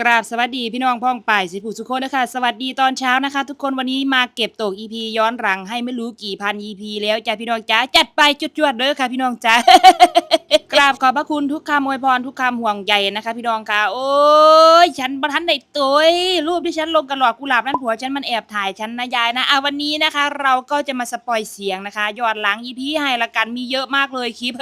กราบสวัสดีพี่น้องพ้องป่ายสิผู้สุคนนะคะสวัสดีตอนเช้านะคะ ทุกคนวันนี้มาเก็บตก EP ย้อนหลังให้ไม่รู้กี่พัน EP แล้วจ้าพี่น้องจ้าจัดไปจวดๆเลยค่ะพี่น้องจ้ากราบขอบพระคุณทุกคำอวยพรทุกคำห่วงใยนะคะ พี่น้องค่ะ โอ้ยฉันประทันได้ตัวรูปที่ฉันลงกระหลอกกุหลาบนั่นผัวฉันมันแอบถ่ายฉันนะยายนะอะวันนี้นะคะ เราก็จะมาสปอยเสียงนะคะย้อนหลัง EP ให้ละกันมีเยอะมากเลยคลิป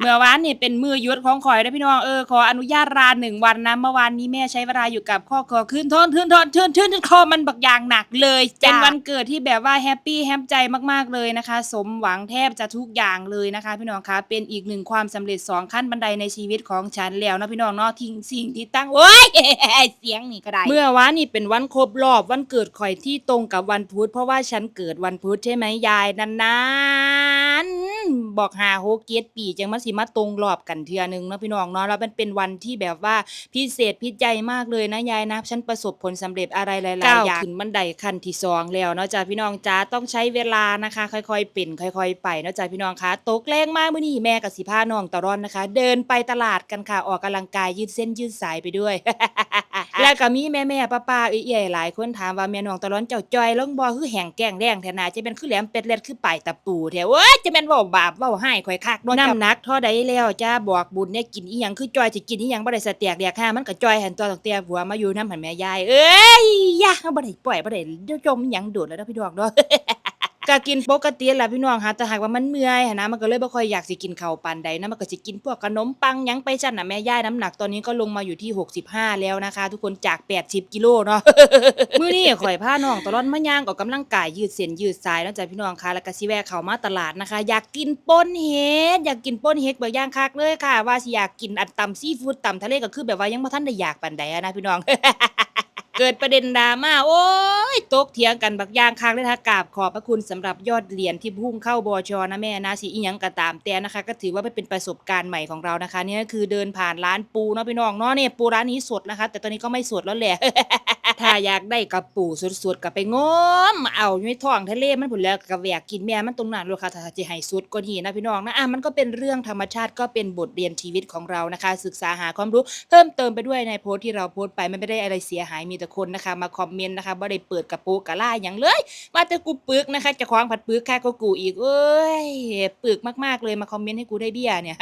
เมื่อวานนี่เป็นมือยุดของข่อยนะพี่น้องเออขออนุญาตลาหนึ่งวันนะเมื่อวานนี้แม่ใช้เวลาอยู่กับข้อคอขึ้นทนขึ้นทนขึ้นขึ้นขึ้นคอมันบักอย่างหนักเลยเป็นวันเกิดที่แบบว่าแฮปปี้แฮปใจมากๆเลยนะคะ สมหวังแทบจะทุกอย่างเลยนะคะ พี่น้องคะเป็นอีกหนึ่งความสำเร็จสองขั้นบันไดในชีวิตของฉันแล้วนะพี่น้องเนาะทิ้งสิ่งที่ตั้งโอ้ยเสียงนี่ก็ได้ เมื่อวานนี่เป็นวันครบรอบวันเกิดข่อยที่ตรงกับวันพุธเพราะว่าฉันเกิดวันพุธใช่ไหมยายนานๆ บอกหาโฮเกียปีจังมาสิมาตรงรอบกันเทื่อนึงเนาะพี่น้องเนาะแล้วมันเป็นวันที่แบบว่าพิเศษพิจัยมากเลยนะยายนะฉันประสบผลสำเร็จอะไรหลายๆอย่างขึ้นบันไดขั้นที่สองแล้วเนาะจ้าพี่น้องจ้าต้องใช้เวลานะคะ ค่อยๆเป็นค่อย ๆ ไปเนาะจ้าพี่น้องคะตกแรงมากมื้อนี้แม่กับสิพาน้องตะร่อนนะคะ เดินไปตลาดกันค่ะออกกำลังกายยืดเส้นยืดสายไปด้วย แล้วก็มีแม่แม่ป้าป้าๆเอื้อยๆหลายคนถามว่าแม่น้องตะร้อนเจ้าจอยลงบ่คือแห้งแก้งแดงแท้นาจะเป็นคือแหลมเป็ดเล็ดคือปลายตะปูแท้โอ้ยจะแม่นเว้าบาปเว้าให้ข่อยคักเนาะน้ำหนักเท่าใดแล้วจ้าบอกบุญเนี่ยกินอีหยังคือจอยสิกินอีหยังบ่ได้สเตียกเดกห้ามันก็จอยหันตัวตั้งแต่หัวมาอยู่น้ำหันแม่ยายเอ้ยยะบ่ได้ปล่อยบ่ได้จมอีหยังโดดแล้วเนาะพี่ดอกเนาะ ก็กินปกติแหละพี่น้องค่ะแต่หากว่ามันเมื่อยหั้นนะมันก็เลยบ่ค่อยอยากสิกินข้าวปานใดนะมันก็สิกินพวกขนมปังหยังไปซั่นน่ะแม่ย่ายน้ำหนักตอนนี้ก็ลงมาอยู่ที่ 65 แล้วนะคะ ทุกคนจาก 80 กิโลเนาะ มื้อนี้ข่อยพาน้องตลอดมาย่างออกกำลังกายยืดเส้นยืดสายเนาะจ้ะพี่น้องค่ะแล้วก็สิแวะเข้ามาตลาดนะคะ อยากกินป่นเห็ดอยากกินป่นเห็ดบิกย่างคักเลยค่ะ ว่าสิอยากกินอันตำซีฟู้ดตำทะเลก็คือแบบว่ายังบ่ทันได้อยากปานใดอะนะพี่น้อง เกิดประเด็นดราม่าโอ้ยตกเถียงกันบักย่างค้างเลยทะกราบขอบพระคุณสำหรับยอดเหรียญที่พุ่งเข้าบอชอนะแม่นะสิอีหยังก็ตามแต่นะคะ ก็ถือว่าเป็นประสบการณ์ใหม่ของเรานะคะเนี่ยก็คือเดินผ่านร้านปูเนาะพี่น้องเนาะเนี่ยปูร้านนี้สดนะคะ แต่ตอนนี้ก็ไม่สดแล้วแหละ ถ้าอยากได้กับปูสดๆก็ไปงม เอาอยู่ในท้องทะเลมันผุนแล้วก็แหวกกินแม่มันตรงนั้นเลยค่ะถ้าจะให้สุดก็นี่นะพี่น้องนะอะมันก็เป็นเรื่องธรรมชาติก็เป็นบทเรียนชีวิตของเรานะคะ ศึกษาหาความรู้เพิ่มเติมไปด้วยในโพสต์ที่เราโพสต์ไปมันไม่ได้อะไรเสียหายมีแต่คนนะคะ มาคอมเมนต์นะคะบ่ได้เปิดกระปรงกระล่าอย่างเลยมาแต่กูปึกนะคะจะคว้างผัดปึกค่ก็กูอีกเอ้ยปึกมากๆเลยมาคอมเมนต์ให้กูได้เบี้ยเนี่ย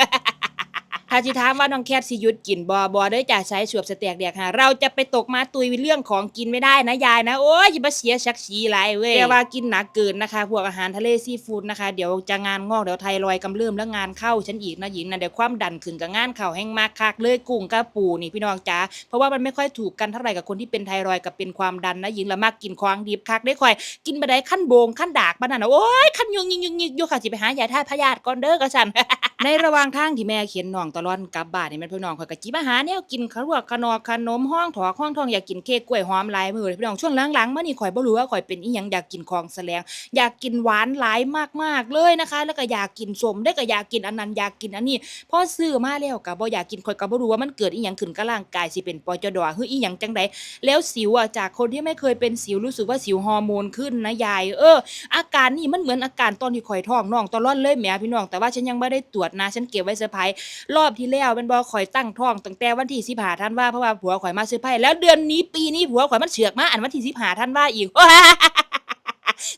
ถ้าสิถามว่าน้องแคทสิหยุดกินบอบอเด้อจ่าใช้สวบสเตียกเดียกหาเราจะไปตกมาตุยเรื่องของกินไม่ได้นะยายนะโอ้ยอย่ามาเสียศักดิ์ศรีหลายเว้ยแต่ว่ากินหนักเกินนะคะ พวกอาหารทะเลซีฟู้ดนะคะ เดี๋ยวจะงานงอกเดี๋ยวไทรอยด์กำเริบแล้วงานเข้าฉันอีกนะหญิงนะเดี๋ยวความดันขึ้นกับงานเข่าแห้งมากคักเลยกุ้งกับปูนี่พี่น้องจ๋าเพราะว่ามันไม่ค่อยถูกกันเท่าไหร่กับคนที่เป็นไทรอยด์กับเป็นความดันนะหญิงละมากกินควางดิบคักได้ค่อย กินไปได้ขั้นโบงขั้นดากบ้านนั่นนะโอ้ยขั้นยุงยิงยุงยิงอยู่ค่ะสิไปหายาท่าตุพยาธิก่อนเด้อกระสันในระหว่างทางที่แม่เขียนน้องตะลอนกลับบ้านนี่แมันพี่น้องข่อยก็จิมาหาแนวกินขาวลวกขนอกขนมห้องถอกห้องทองอยากกินเค้กกล้วยหอมหลายมื้อพี่น้องช่วงหลังๆมานี่ข่อยบ่รู้ว่าข่อยเป็นอีหยังอยากกินของแสลง อยากกินหวานหลายมากๆเลยนะคะ แล้วก็อยากกินสมได้ก็อยากกินอันนั้นอยากกินอันนี้พอซื้อมาแล้วก็บ่อยากกินข่อยก็บ่รู้ว่ามันเกิดอีหยังขึ้นกับร่างกายสิเป็นปจดหรืออีหยังจังใดแล้วสิวอะจากคนที่ไม่เคยเป็นสิวรู้สึกว่าสิวฮอร์โมนขึ้นนะยายเออ อาการนี่มันเหมือนอาการตอนที่ข่อยท้องน้องตล่อนเลยแหมพี่น้องแต่ว่าฉันยังไม่ได้ตรวจนะฉันเก็บไว้เซอร์ไพรส์รอบที่แล้วเป็นบ่ข่อยตั้งท้องตั้งแต่วันที่สิบผาท่านวาเพราะว่าผัวข่อยมาซื้อไพ่แล้วเดือนนี้ปีนี้ผัวข่อยมันเฉือกมาอันวันที่สิบผาท่านวาอีก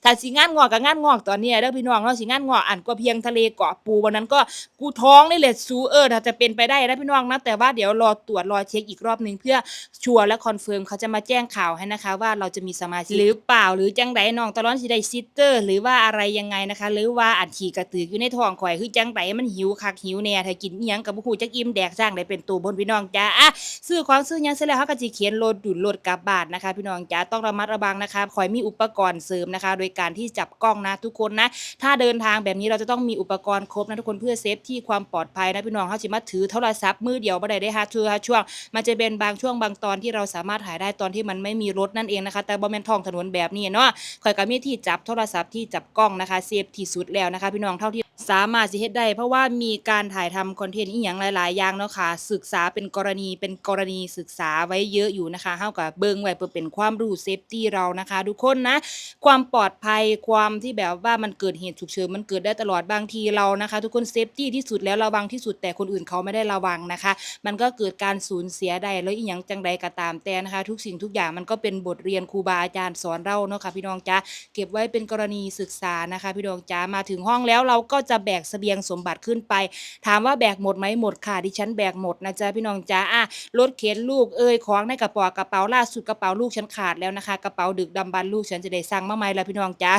ถ้าสิงานงอกกับงานงอกตอนนี้เด้อพี่น้องเนาะสิงานงอกอันก็เพียงทะเลเกาะปูวันนั้นก็กูท้องนี่แหละซูเออถ้าจะเป็นไปได้นะพี่น้องนะแต่ว่าเดี๋ยวรอตรวจรอเช็คอีกรอบหนึ่งเพื่อชัวร์และคอนเฟิร์มเขาจะมาแจ้งข่าวให้นะคะ ว่าเราจะมีสมาชิกหรือเปล่าหรือจังไดน้องตะร้อนสิได้ซิสเตอร์ หรือว่าอะไรยังไงนะคะ หรือว่าอันขี่กระตืออยู่ในท้องข่อยคือจังไดมันหิวคักหิวแน่ถ้ากินเอียงกับบ่ฮู้จักอิ่มแดกสร้างได้เป็นตัวบนพี่น้องจ้าอะซื้อของซื้อยังเสร็จแล้วเขาก็สิเขียนโหลดดุลโหลดกลับบ้านนะคะ พี่น้องจ๋าต้องระมัดระวังนะคะคอยมีอุปกรณ์เสริมนะคะโดยการที่จับกล้องนะทุกคนนะถ้าเดินทางแบบนี้เราจะต้องมีอุปกรณ์ครบนะทุกคนเพื่อเซฟที่ความปลอดภัยนะพี่น้องเขาจิมาถือโทรศัพท์มือเดียวบ่ได้ได้ฮะช่วงช่วง มันจะเป็นบางช่วงบางตอนที่เราสามารถถ่ายได้ตอนที่มันไม่มีรถนั่นเองนะคะ แต่บอมแมนทองถนนแบบนี้เนาะคอยกับมีที่จับโทรศัพท์ที่จับกล้องนะคะเซฟที่สุดแล้วนะคะ พี่น้องเท่าที่ สามารถสิเฮ็ดได้เพราะว่ามีการถ่ายทำคอนเทนต์อีหยังหลาย ๆ อย่างเนาะค่ะ ศึกษาเป็นกรณีเป็นกรณีศึกษาไว้เยอะอยู่นะคะเฮาก็เบิ่งไว้เพื่อเป็นความรู้เซฟตี้เรานะคะทุกคนนะ ความปลอดภัยความที่แบบว่ามันเกิดเหตุฉุกเฉินมันเกิดได้ตลอดบางทีเรานะคะ ทุกคนเซฟตี้ที่สุดแล้วระวังที่สุดแต่คนอื่นเขาไม่ได้ระวังนะคะ มันก็เกิดการสูญเสียได้แล้วอีหยังจังใดก็ตามแต่นะคะ ทุกสิ่งทุกอย่างมันก็เป็นบทเรียนครูบาอาจารย์สอนเราเนาะค่ะพี่น้องจ้าเก็บไว้เป็นกรณีศึกษานะคะ พี่น้องจ้ามาถึงห้องแล้วเราก็จะแบกเสบียงสมบัติขึ้นไป ถามว่าแบกหมดไหมหมดค่ะดิฉันแบกหมดนะจ๊ะพี่น้องจ้าอะรถเข็นลูกเอ้ยของในกระเป๋ากระเป๋าล่าสุดกระเป๋าลูกฉันขาดแล้วนะคะ กระเป๋าดึกดำบรรลูกฉันจะได้สั่งมาใหม่แล้วพี่น้องจ้า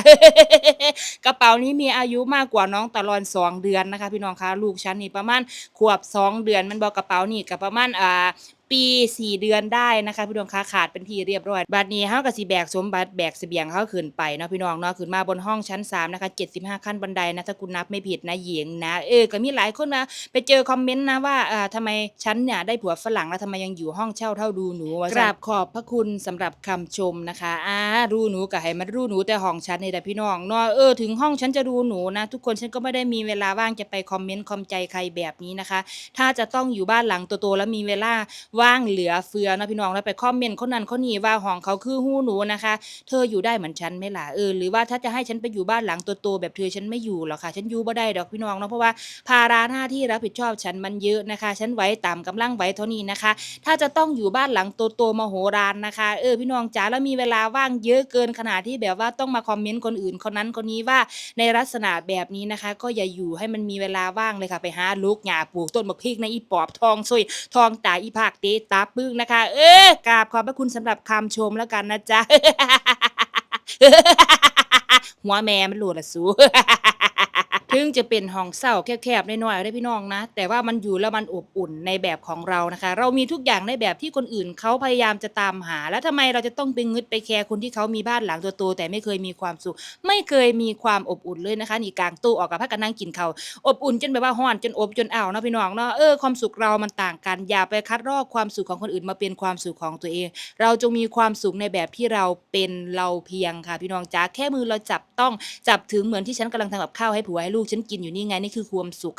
กระเป๋านี้มีอายุมากกว่าน้องตะลอนสองเดือนนะคะ พี่น้องคะลูกฉันนี่ประมาณขวบสองเดือนมันบอกกระเป๋านี่กับประมาณอ่า ปีสี่เดือนได้นะคะพี่น้องคะขาดเป็นที่เรียบร้อยบัดนี้เฮาก็สิแบกสมบัติแบกเสบียงเฮาขึ้นไปเนาะพี่น้องเนาะขึ้นมาบนห้องชั้น3นะคะ75 ขั้นบันไดนะถ้าคุณนับไม่ผิดนะหญิงนะเออก็มีหลายคนนะไปเจอคอมเมนต์นะว่าอ่าทำไมฉันเนี่ยได้ผัวฝรั่งแล้วทำไมยังอยู่ห้องเช่าเท่าดูหนูกราบขอบพระคุณสำหรับคำชมนะคะอ่ารู้หนูก็ให้มันรู้หนูแต่ห้องฉันนี่แหละพี่น้องเนาะเออถึงห้องฉันจะดูหนูนะทุกคนฉันก็ไม่ได้มีเวลาว่างจะไปคอมเมนต์คอมใจใครแบบนี้นะคะ ถ้าจะต้องอยู่บ้านหลังโตๆแล้วมีเวลาว่างเหลือเฟือนะพี่น้องแล้วไปคอมเมนต์คนนั้นคนนี้ว่าห้องเขาคือหู้หนูนะคะ เธออยู่ได้เหมือนฉันไหมล่ะเออหรือว่าถ้าจะให้ฉันไปอยู่บ้านหลังโตๆแบบเธอฉันไม่อยู่หรอกค่ะ ฉันอยู่บ่ได้ดอกพี่น้องเนาะเพราะว่าภาระหน้าที่รับผิดชอบฉันมันเยอะนะคะ ฉันไหวตามกำลังไหวเท่านี้นะคะ ถ้าจะต้องอยู่บ้านหลังโตๆมโหฬารนะคะเออพี่น้องจ๋าแล้วมีเวลาว่างเยอะเกินขนาดที่แบบว่าต้องมาคอมเมนต์คนอื่นคนนั้นคนนี้ว่าในลักษณะแบบนี้นะคะ ก็อย่าอยู่ให้มันมีเวลาว่างเลยค่ะไปหาลูกหญ้าปลูกต้นมะพริกในอีปอบทองซวยทองตาอีภาคเตตาปึ้งนะคะ เออกราบขอบพระคุณสำหรับคำชมแล้วกันนะจ๊ะหัวแม่มันหลดละสู ถึงจะเป็นห้องเศร้าแคบๆน้อยๆได้พี่น้องนะ แต่ว่ามันอยู่แล้วมันอบอุ่นในแบบของเรานะคะ เรามีทุกอย่างในแบบที่คนอื่นเขาพยายามจะตามหา แล้วทำไมเราจะต้องไปงึดไปแคร์คนที่เขามีบ้านหลังโตๆแต่ไม่เคยมีความสุข ไม่เคยมีความอบอุ่นเลยนะคะนี่กลางตู้ออกกับพักกันนั่งกินเขาวอบอุ่นจนแบบว่าห้อนจนอบจนอ้าวเนาะพี่น้องเนาะเออความสุขเรามันต่างกันอย่าไปคัดลอกความสุขของคนอื่นมาเป็นความสุขของตัวเอง เราจงมีความสุขในแบบที่เราเป็นเราเพียงค่ะ พี่น้องจ๋าแค่มือเราจับต้องจับถึงเหมือนที่ฉันกำลังทำกับข้าวให้ผัวให้ลูกูกฉันกินอยู่นี่ไงนี่คือความสุข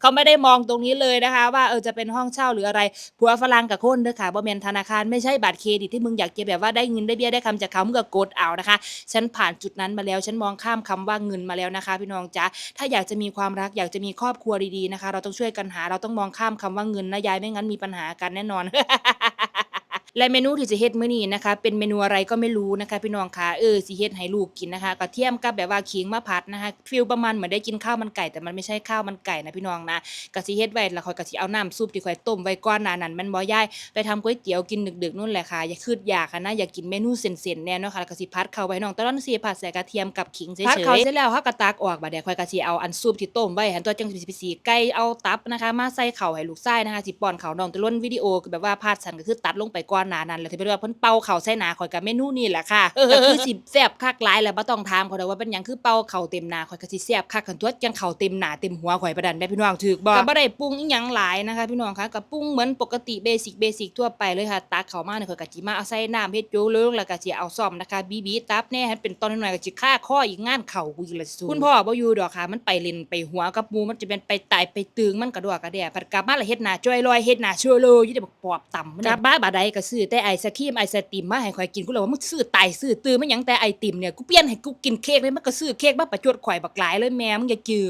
เขาไม่ได้มองตรงนี้เลยนะคะ ว่าเออจะเป็นห้องเช่าหรืออะไรผัวฝรั่งกับคนเด้อค่ะบ่แมนธนาคารไม่ใช่บัตรเครดิตที่มึงอยากจะแบบว่าได้เงินได้เบี้ยได้คำจากเขามึงก็กดเอานะคะ ฉันผ่านจุดนั้นมาแล้วฉันมองข้ามคำว่าเงินมาแล้วนะคะ พี่น้องจ๊ะถ้าอยากจะมีความรักอยากจะมีครอบครัวดีๆนะคะ เราต้องช่วยกันหาเราต้องมองข้ามคำว่าเงินนะยายไม่งั้นมีปัญหากันแน่นอน และเมนูที่จะเฮ็ดมื้อนี้นะคะ เป็นเมนูอะไรก็ไม่รู้นะคะ พี่น้องค่ะเออสิเฮ็ดให้ลูกกินนะคะกระเทียมกับแบบว่าขิงมาผัดนะคะฟีลประมาณเหมือนได้กินข้าวมันไก่แต่มันไม่ใช่ข้าวมันไก่นะพี่น้องนะก็สิเฮ็ดไว้แล้วค่อยก็สิเอาน้ำซุปที่ค่อยต้มไว้ก่อนหนานั้นมันบ่ยายไปทำก๋วยเตี๋ยวกินดึกๆนู่นแหละค่ะอย่าคืดอยากค่ะนะอย่ากินเมนูเส้นๆแน่เนาะค่ะก็สิผัดเข้าไว้น้องตอนนั้นสิผัดใส่กระเทียมกับขิงเฉยๆผัดเข้าเสร็จแล้วเฮาก็ตักออกบัดเดี๋ยวค่อยก็สิเอาอันซุปที่ต้มไว้หันตัวจังสิสีไก่เอาตับนะคะ มาใส่เข้าให้ลูกชายนะคะสิป้อนเขาน้องตะล้นวิดีโอแบบว่าพาดสันก็คือตัดลงไปก่อนหน้านั้นแล้วที่เป็นว่าเพิ่นเป่าเข่าใส่หน้าข่อยกับเมนูนี่แหละค่ะก็คือสิแซ่บคักหลายแล้วบ่ต้องถามเขาดอกว่าเป็นหยังคือเป่าเข่าเต็มหน้าข่อยก็สิแซ่บคักคันตัวจังเข่าเต็มหน้าเต็มหัวข่อยประดันได้พี่น้องถูกบ่ก็บ่ได้ปรุงอีหยังหลายนะคะพี่น้องคะก็ปรุงเหมือนปกติเบสิกเบสิกทั่วไปเลยค่ะตักเข้ามาเนี่ยข่อยก็สิมาเอาใส่น้ำเฮ็ดโยเลิงแล้วก็สิเอาซ่อมนะคะบีบีตับแน่ให้เป็นตอนน้อยๆก็สิฆ่าข้ออีกงานเข่ากูอีกละสูคุณพ่อบ่อยู่ดอกค่ะมันไปเล่นไปหัวกับหมู่มันจะเป็นไปตายไปตึงมันกระดอกกระแดผัดกลับมาแล้วเฮ็ดหน้าจ้อยลอยเฮ็ดหน้าชั่วโลอยู่ได้บักปอบต่ำมันกลับบ้านบาดใดก็ซื้อแต่ไอศครีมไอศติมมาให้ข่อยกินกูเลยว่ามึงซื้อตายซื้อตื้อมันหยังแต่ไอติมเนี่ยกูเปลี่ยนให้กูกินเค้กเลยมันก็ซื้อเค้กมาประจวดข่อยบักหลายเลยแม่มึงอย่าจือ